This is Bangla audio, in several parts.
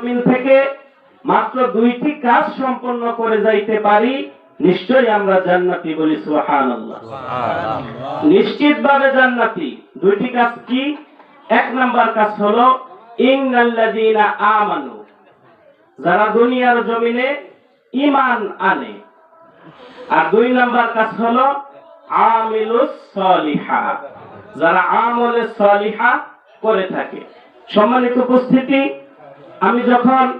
জমিন থেকে মাত্র দুইটি কাজ সম্পন্ন করে যাইতে পারি নিশ্চয়ই আমরা জান্নাতি বলি সুবহানাল্লাহ। নিশ্চিতভাবে জান্নাতি। দুইটি কাজ কি? এক নাম্বার কাজ হলো ইন্নাল্লাযীনা আমানু। যারা দুনিয়ার জমিনে ঈমান আনে। আর দুই নাম্বার কাজ হলো আমিলুস সলিহা। যারা আমলে সলিহা করে থাকে। সম্মানিত উপস্থিতি আমি যখন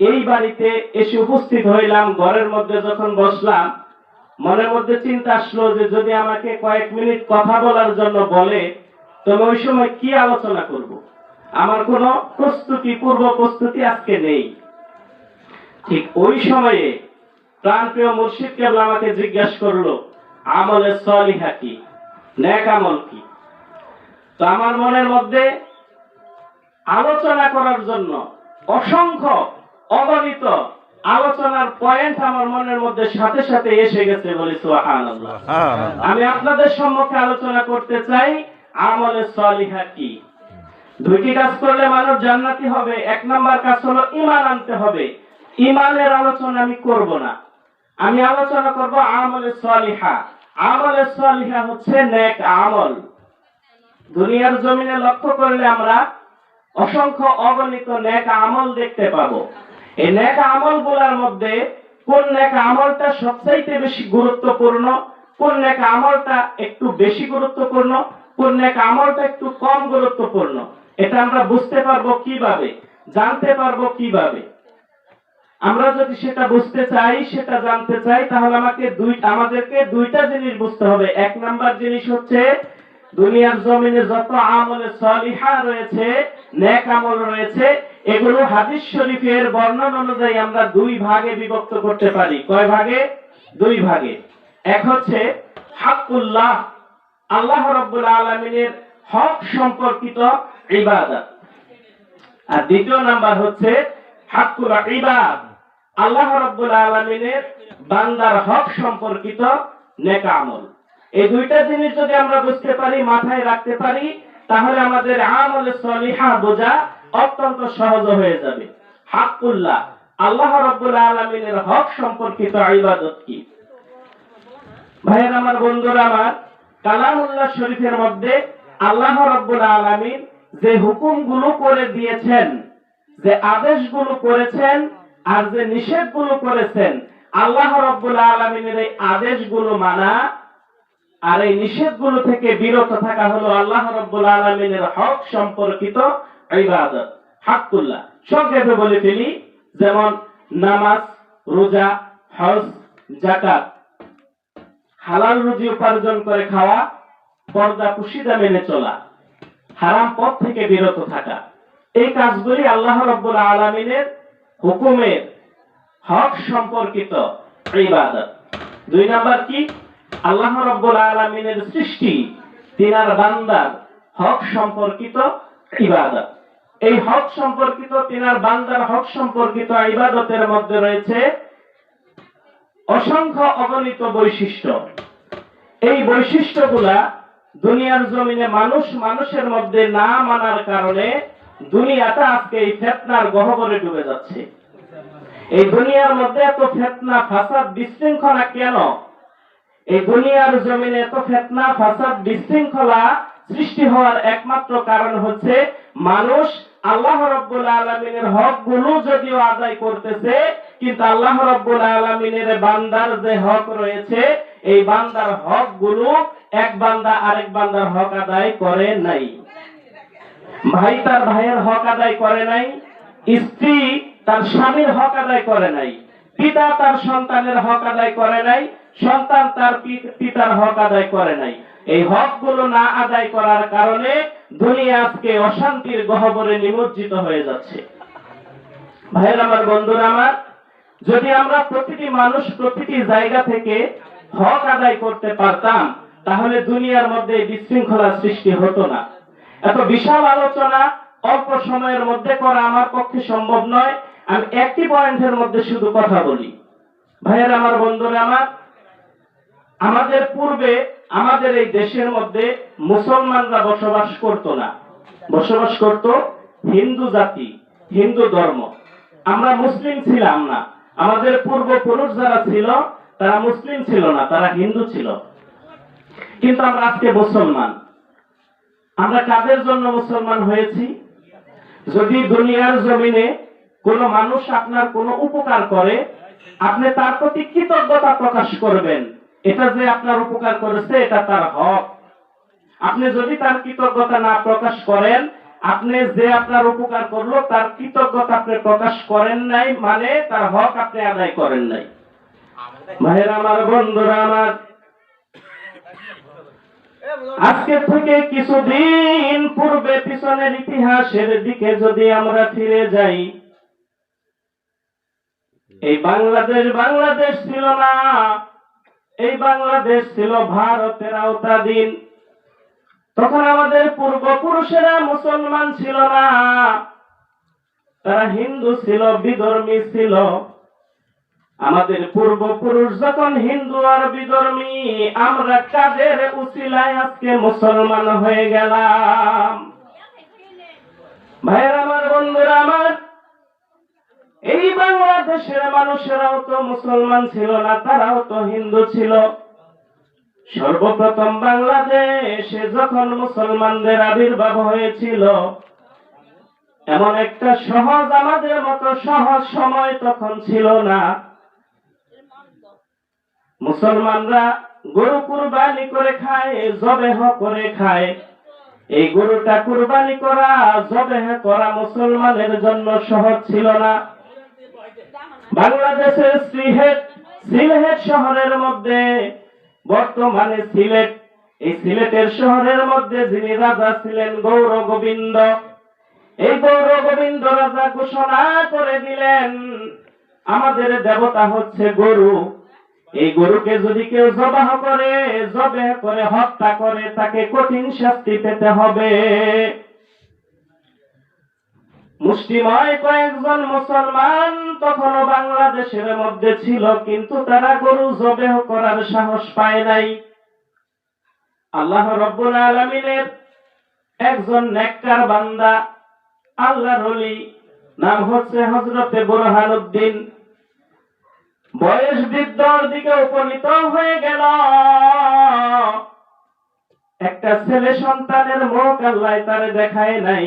এই বাড়িতে এসে উপস্থিত হইলাম, ঘরের মধ্যে যখন বসলাম, মনের মধ্যে চিন্তা আসলো যে যদি আমাকে কয়েক মিনিট কথা বলার জন্য বলে, তবে ওই সময় কি আলোচনা করব? আমার কোনো প্রস্তুতি, পূর্ব প্রস্তুতি আজকে নেই। ঠিক ওই সময়ে প্রাণপ্রিয় মুর্শিদ কেবল আমাকে জিজ্ঞাসা করল, আমলে সলিহা কি? ন্যাক আমল কি? তো আমার মনের মধ্যে আলোচনা করার জন্য অসংখ্য অগণিত আলোচনার পয়েন্ট আমার মনের মধ্যে সাথে সাথে এসে গেছে বলি আমি আপনাদের সম্মুখে আলোচনা করতে চাই আমলে সলিহা কি? দুইটি কাজ করলে মানুষ জান্নাতি হবে এক নাম্বার কাজ হলো ইমান আনতে হবে। ইমানের আলোচনা আমি করব না। আমি আলোচনা করব আমলে সলিহা। আমলে সলিহা হচ্ছে নেক আমল। দুনিয়ার জমিনে লক্ষ্য করলে আমরা অসংখ্য অগণিত নেক আমল দেখতে পাবো। এই নেক আমলগুলার মধ্যে কোন নেক আমলটা সবচাইতে বেশি গুরুত্বপূর্ণ, কোন নেক আমলটা একটু বেশি গুরুত্বপূর্ণ, কোন নেক আমলটা একটু কম গুরুত্বপূর্ণ, এটা আমরা বুঝতে পারব কীভাবে, জানতে পারব কীভাবে। আমরা যদি সেটা বুঝতে চাই, সেটা জানতে চাই, তাহলে আমাকে দুই আমাদেরকে দুইটা জিনিস বুঝতে হবে। এক নাম্বার জিনিস হচ্ছে দুনিয়ার জমিনে যত আমলে সলিহা রয়েছে, নেক আমল রয়েছে, এগুলো হাদিস শরীফের বর্ণনা অনুযায়ী আমরা দুই ভাগে বিভক্ত করতে পারি। কয় ভাগে? দুই ভাগে। এক হচ্ছে হাক্কুল্লাহ, আল্লাহ রাব্বুল আলামিনের হক সম্পর্কিত ইবাদত। আর দ্বিতীয় নাম্বার হচ্ছে হাক্কুল ইবাদ, আল্লাহ রাব্বুল আলামিনের বান্দার হক সম্পর্কিত নেক আমল। এই দুইটা জিনিস যদি আমরা বুঝতে পারি, মাথায় রাখতে পারি, তাহলে আমাদের আমলে সলিহা বোঝা অত্যন্ত সহজ হয়ে যাবে। হাক্কুল্লাহ, আল্লাহ রাব্বুল আলামিনের হক সম্পর্কিত ইবাদত কি? ভাইয়ের আমার, বন্ধুরা আমার, কালামুল্লাহ শরীফের মধ্যে আল্লাহ রাব্বুল আলামিন যে হুকুমগুলো করে দিয়েছেন, যে আদেশগুলো করেছেন আর যে নিষেধগুলো করেছেন, আল্লাহ রাব্বুল আলামিনের এই আদেশগুলো মানা আর এই নিষেধগুলো থেকে বিরত থাকা হলো আল্লাহ রাব্বুল আলামিনের হক সম্পর্কিত ইবাদত। হাক্কুল্লাহ। সংক্ষেপে বলে ফেলি, যেমন নামাজ, রোজা, হজ জাকাত হালাল রুজি উপার্জন করে খাওয়া, পর্দা পুশিদা মেনে চলা, হারাম পথ থেকে বিরত থাকা। এই কাজগুলি আল্লাহ রব্বুল আলমিনের হুকুমের হক সম্পর্কিত ইবাদত। দুই নাম্বার কি? আল্লাহ রব্বুল আলমিনের সৃষ্টি, তিনার বান্দার হক সম্পর্কিত ইবাদত। এই হক সম্পর্কিত, তিনার বান্দার হক সম্পর্কিত ইবাদতের মধ্যে রয়েছে অসংখ্য অগণিত বৈশিষ্ট্য। এই বৈশিষ্ট্যগুলা দুনিয়ার জমিনে মানুষ মানুষের মধ্যে না মানার কারণে দুনিয়াটা আজকে এই ফেতনার গহবরে ডুবে যাচ্ছে। এই দুনিয়ার মধ্যে এত ফেতনা, ফাসাদ, বিশৃঙ্খলা কেন? এই দুনিয়ার জমিনে এত ফেতনা, ফাসাদ, বিশৃঙ্খলা সৃষ্টি হওয়ার একমাত্র কারণ হচ্ছে মানুষ আল্লাহ রব্বুল আলমিনের হকগুলো যদিও আদায় করতেছে, কিন্তু আল্লাহ রব্বুল আলমিনের বান্দার যে হক রয়েছে, এই বান্দার হকগুলো এক বান্দা আরেক বান্দার হক আদায় করে নাই। ভাই তার ভাইয়ের হক আদায় করে নাই, স্ত্রী তার স্বামীর হক আদায় করে নাই, পিতা তার সন্তানের হক আদায় করে নাই সন্তান তার পিতার হক আদায় করে নাই। এই হকগুলো না আদায় করার কারণে দুনিয়া আজকে অশান্তির গহবরে নিমজ্জিত হয়ে যাচ্ছে। ভাইয়ের আমার, বন্ধুরা আমার, যদি আমরা প্রতিটি মানুষ প্রতিটি জায়গা থেকে হক আদায় করতে পারতাম, তাহলে দুনিয়ার মধ্যে এই বিশৃঙ্খলার সৃষ্টি হতো না। এত বিশাল আলোচনা অল্প সময়ের মধ্যে করা আমার পক্ষে সম্ভব নয়। আমি একটি পয়েন্টের মধ্যে শুধু কথা বলি। ভাইয়ের আমার, বন্ধুরা আমার আমাদের পূর্বে, আমাদের এই দেশের মধ্যে মুসলমানরা বসবাস করত না। বসবাস করত হিন্দু জাতি, হিন্দু ধর্ম। আমরা মুসলিম ছিলাম না। আমাদের পূর্বপুরুষ যারা ছিল, তারা মুসলিম ছিল না, তারা হিন্দু ছিল। কিন্তু আমরা আজকে মুসলমান। আমরা কাদের জন্য মুসলমান হয়েছি? যদি দুনিয়ার জমিনে কোনো মানুষ আপনার কোনো উপকার করে, আপনি তার প্রতি কৃতজ্ঞতা প্রকাশ করবেন। এটা যে আপনার উপকার করেছে, এটা তার হক। আপনি যদি তার কৃতজ্ঞতা না প্রকাশ করেন, আপনি যে আপনার উপকার করল, তার কৃতজ্ঞতা আপনি প্রকাশ করেন নাই মানে তার হক আপনি আদায় করেন নাই। ভাইয়ের আমার, বন্ধুরা আমার, আজকে থেকে কিছুদিন পূর্বে পিছনের ইতিহাসের দিকে যদি আমরা ফিরে যাই, এই বাংলাদেশ বাংলাদেশ ছিল না। এই বাংলাদেশ ছিল ভারতের আওতাধীন। তখন আমাদের পূর্বপুরুষেরা মুসলমান ছিল না। তারা হিন্দু ছিল, বিধর্মী ছিল। আমাদের পূর্বপুরুষ যখন হিন্দু আর বিধর্মী, আমরা কাদের উচিলায় আজকে মুসলমান হয়ে গেলাম? ভাইয়ের, আমার বন্ধুরা, আমার এই বাংলাদেশের মানুষেরাও তো মুসলমান ছিল না, তারাও তো হিন্দু ছিল। সর্বপ্রথম বাংলাদেশে যখন মুসলমানদের আবির্ভাব হয়েছিল, এমন একটা সহজ, আমাদের মতো সহজ সময় তখন ছিল না। মুসলমানরা গরু কুরবানি করে খায়, জবেহ করে খায়। এই গরুটা কুরবানি করা, জবেহ করা মুসলমানের জন্য সহজ ছিল না। বাংলাদেশের সিলেট সিলেট শহরের মধ্যে, বর্তমানে সিলেট, এই সিলেটের শহরের মধ্যে যিনি রাজা ছিলেন গৌর গোবিন্দ, এই গৌর গোবিন্দ রাজা ঘোষণা করে দিলেন, আমাদের দেবতা হচ্ছে গরু। এই গরুকে যদি কেউ জবাহ করে জবে করে হত্যা করে, তাকে কঠিন শাস্তি পেতে হবে। মুষ্টিময় কয়েকজন মুসলমান তখনও বাংলাদেশের মধ্যে ছিল, কিন্তু তারা গরু জবেহ করার সাহস পায় নাই। আল্লাহ রব্বুল আলমিনের একজন নেককার বান্দা, আল্লাহর অলি নাম হচ্ছে হজরতে বোরহানুদ্দিন। বয়স বৃদ্ধর দিকে উপনীত হয়ে গেল। একটা ছেলে সন্তানের মুখ আল্লাহ তারে দেখায় নাই।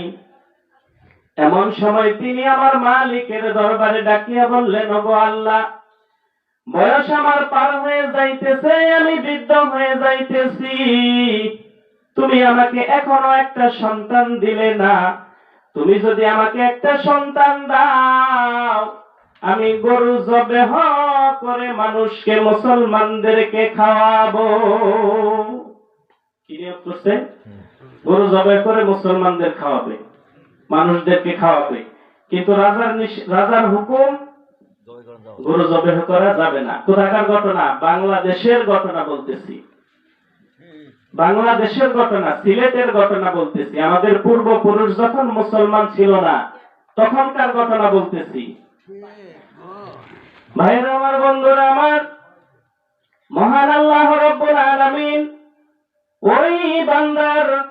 এমন সময় তিনি আমার মালিকের দরবারে ডাকিয়া বললেন ওগো আল্লাহ বয়স আমার পার হয়ে যাইতেছে আমি বৃদ্ধ হয়ে যাইতেছি। তুমি আমাকে এখনও একটা সন্তান দিলে না। তুমি যদি আমাকে একটা সন্তান দাও আমি গরু জবেহ করে মানুষকে মুসলমানদেরকে খাওয়াবো। কি নিয়োগ করছে? গরু জবে করে মুসলমানদের খাওয়াবে। মানুষদেরকে খাওয়াবে। কিন্তু রাজার রাজার হুকুম গরু জবেহ করা যাবে না। কোথাকার ঘটনা? বাংলাদেশের ঘটনা বলতেছি। বাংলাদেশের ঘটনা, সিলেটের ঘটনা বলতেছি। আমাদের পূর্বপুরুষ যখন মুসলমান ছিল না, তখনকার ঘটনা বলতেছি। ভাইরা আমার বন্ধুরা, আমার মহান আল্লাহ রব্বুল আলামিন ওই বান্দার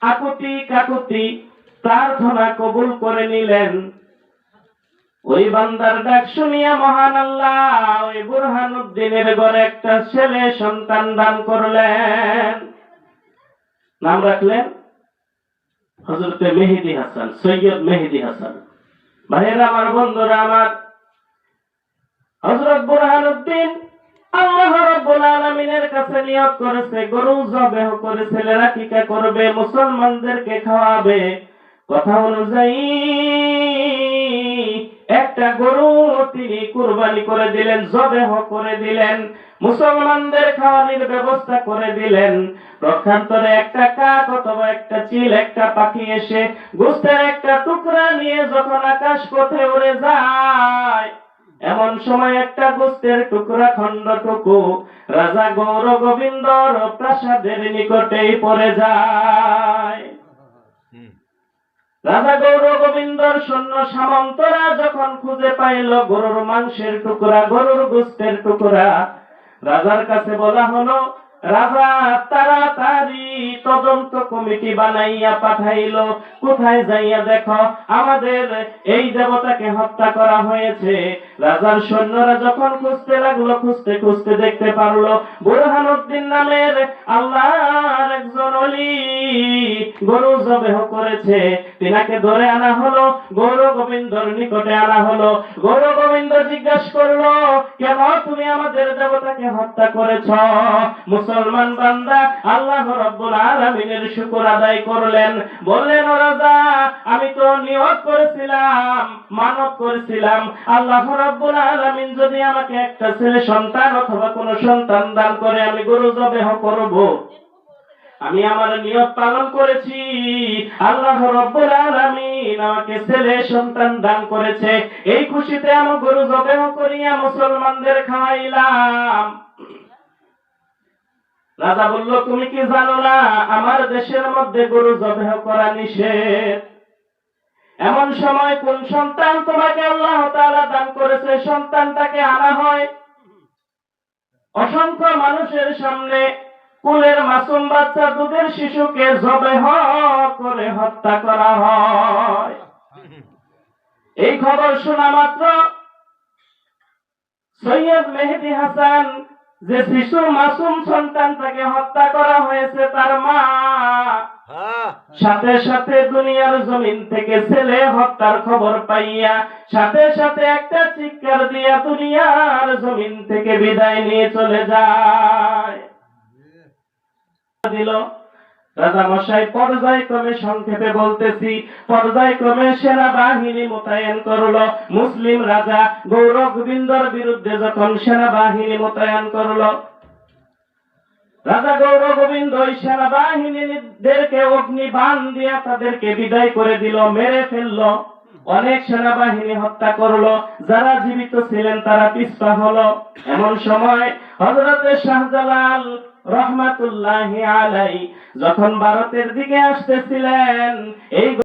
আকুতি কাকুতি প্রার্থনা কবুল করে নিলেন। ওই বান্দার ডাক শুনিয়া মহান আল্লাহ, ওই বুরহানুদ্দিনের ঘরে একটা ছেলে সন্তান দান করলেন। নাম রাখলেন? হজরতে মেহেদি হাসান, সৈয়দ মেহেদি হাসান। ভাইয়েরা, আমার বন্ধুরা, আমার হজরত বুরহানুদ্দিন আল্লাহ রাব্বুল কাছে নিয়োগ করেছে, গরু জবেহ করে ছেলেরা টিকা করবে, মুসলমানদেরকে খাওয়াবে। কথা অনুযায়ী একটা গরু তিনি কুরবানি করে দিলেন, জবেহ করে দিলেন, মুসলমানদের খাওয়ানোর ব্যবস্থা করে দিলেন। প্রক্ষান্তরে একটা কাক অথবা একটা চিল, একটা পাখি এসে গোস্তের একটা টুকরা নিয়ে যখন আকাশ পথে উড়ে যায়, এমন সময় একটা গোস্তের টুকরা খণ্ডটুকু রাজা গৌর গোবিন্দর প্রাসাদের নিকটেই পড়ে যায়। রাজা গৌর গোবিন্দর সৈন্য সামন্তরা যখন খুঁজে পাইল গরুর মাংসের টুকরা, গরুর গোস্তের টুকরা, রাজার কাছে বলা হলো রাজার সৈন্যরা যখন খুঁজতে লাগল, খুঁজতে খুঁজতে দেখতে পারল নামের আল্লাহর একজন অলি গরু জবেহ করেছে। তিনাকে ধরে আনা হলো, গৌর গোবিন্দর নিকটে আনা হলো। গৌর গোবিন্দ জিজ্ঞাসা করল, কেন তুমি আমাদের দেবতাকে হত্যা করেছ? বান্দা আল্লাহ রব্বুল আলামিনের শুকর আদায় করলেন। বললেন রাজা, আমি তো নিয়ত করেছিলাম, মানত করেছিলাম। আল্লাহ রব্বুল আলামিন যদি আমাকে একটা ছেলে, সন্তান অথবা কোন সন্তান দান করে, আমি গরু জবেহ করব। আমি আমার নিয়ত পালন করেছি। আল্লাহ রব্বুল আলামিন আমাকে ছেলে, সন্তান দান করেছে। এই খুশিতে আমি গরু জবেহ করিয়া মুসলমানদের খাওয়াইলাম। রাজা বলল, তুমি কি জানো না, আমার দেশের মধ্যে গরু জবেহ করা নিষেধ? এমন সময় কোন সন্তান তোমাকে আল্লাহ তাআলা দান করেছে, সন্তানটাকে আনা হয়। অসংখ্য মানুষের সামনে কুলের মাসুম বাচ্চা দুধের শিশুকে জবেহ করে হত্যা করা হয়। এই খবর শোনা মাত্র সৈয়দ মেহেদি হাসান যে শিশু মাসুম সন্তানটাকে হত্যা করা হয়েছে তার মা। সাথে সাথে দুনিয়ার জমিন থেকে ছেলে হত্যার খবর পাইয়া সাথে সাথে একটা চিৎকার দিয়া দুনিয়ার জমিন থেকে বিদায় নিয়ে চলে যায়। দিল। রাজা মশাই পর্যায়ক্রমে সংক্ষেপে বলতেছি, পর্যায়ক্রমে সেনাবাহিনী মোতায়েন করল মুসলিম রাজা গৌর গোবিন্দর বিরুদ্ধে যখন সেনাবাহিনী মোতায়েন করল। রাজা গৌর গোবিন্দ ওই সেনাবাহিনীদেরকে অগ্নিবাণ দিয়া তাদেরকে বিদায় করে দিল, মেরে ফেলল। অনেক সেনাবাহিনী হত্যা করল, যারা জীবিত ছিলেন তারা পিছপা হলো। এমন সময় হজরতে শাহজালাল রহমাতুল্লাহি আলাই যখন ভারতের দিকে আসতেছিলেন এই